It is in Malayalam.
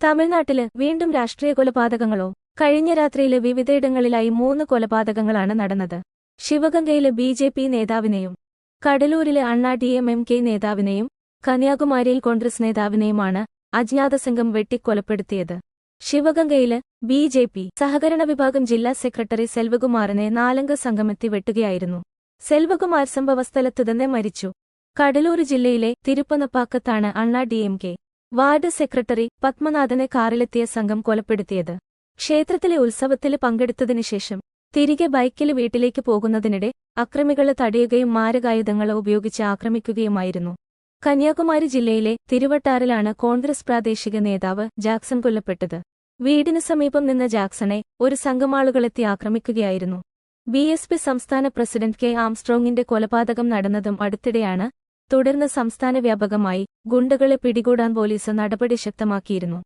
തമിഴ്നാട്ടിൽ വീണ്ടും രാഷ്ട്രീയ കൊലപാതകങ്ങളോ? കഴിഞ്ഞ രാത്രിയിൽ വിവിധയിടങ്ങളിലായി മൂന്ന് കൊലപാതകങ്ങളാണ് നടന്നത്. ശിവഗംഗയിലെ ബി ജെ പി നേതാവിനെയും കടലൂരിലെ Anna D M M K നേതാവിനെയും കന്യാകുമാരിയിൽ കോൺഗ്രസ് നേതാവിനെയുമാണ് അജ്ഞാത സംഘം വെട്ടിക്കൊലപ്പെടുത്തിയത്. ശിവഗംഗയിൽ ബി ജെ പി സഹകരണ വിഭാഗം ജില്ലാ സെക്രട്ടറി സെൽവകുമാറിനെ നാലംഗ സംഘമെത്തി വെട്ടുകയായിരുന്നു. സെൽവകുമാർ സംഭവസ്ഥലത്തു തന്നെ മരിച്ചു. കടലൂർ ജില്ലയിലെ തിരുപ്പനപ്പാക്കത്താണ് Anna D M K. Ward secretary പത്മനാഥനെ കാറിലെത്തിയ സംഘം കൊലപ്പെടുത്തിയത്. ക്ഷേത്രത്തിലെ ഉത്സവത്തിൽ പങ്കെടുത്തതിനുശേഷം തിരികെ ബൈക്കിൽ വീട്ടിലേക്ക് പോകുന്നതിനിടെ അക്രമികളെ തടയുകയും മാരകായുധങ്ങൾ ഉപയോഗിച്ച് ആക്രമിക്കുകയുമായിരുന്നു. കന്യാകുമാരി ജില്ലയിലെ തിരുവട്ടാറിലാണ് കോൺഗ്രസ് പ്രാദേശിക നേതാവ് ജാക്സൺ കൊല്ലപ്പെട്ടത്. വീടിനു സമീപം നിന്ന ജാക്സണെ ഒരു സംഘമാളുകളെത്തി ആക്രമിക്കുകയായിരുന്നു. ബി എസ് പി സംസ്ഥാന പ്രസിഡന്റ് കെ ആംസ്ട്രോങ്ങിന്റെ കൊലപാതകം നടന്നതും അടുത്തിടെയാണ് തുടർന്ന് സംസ്ഥാന വ്യാപകമായി ഗുണ്ടകളെ പിടികൂടാൻ പോലീസ് നടപടി ശക്തമാക്കിയിരുന്നു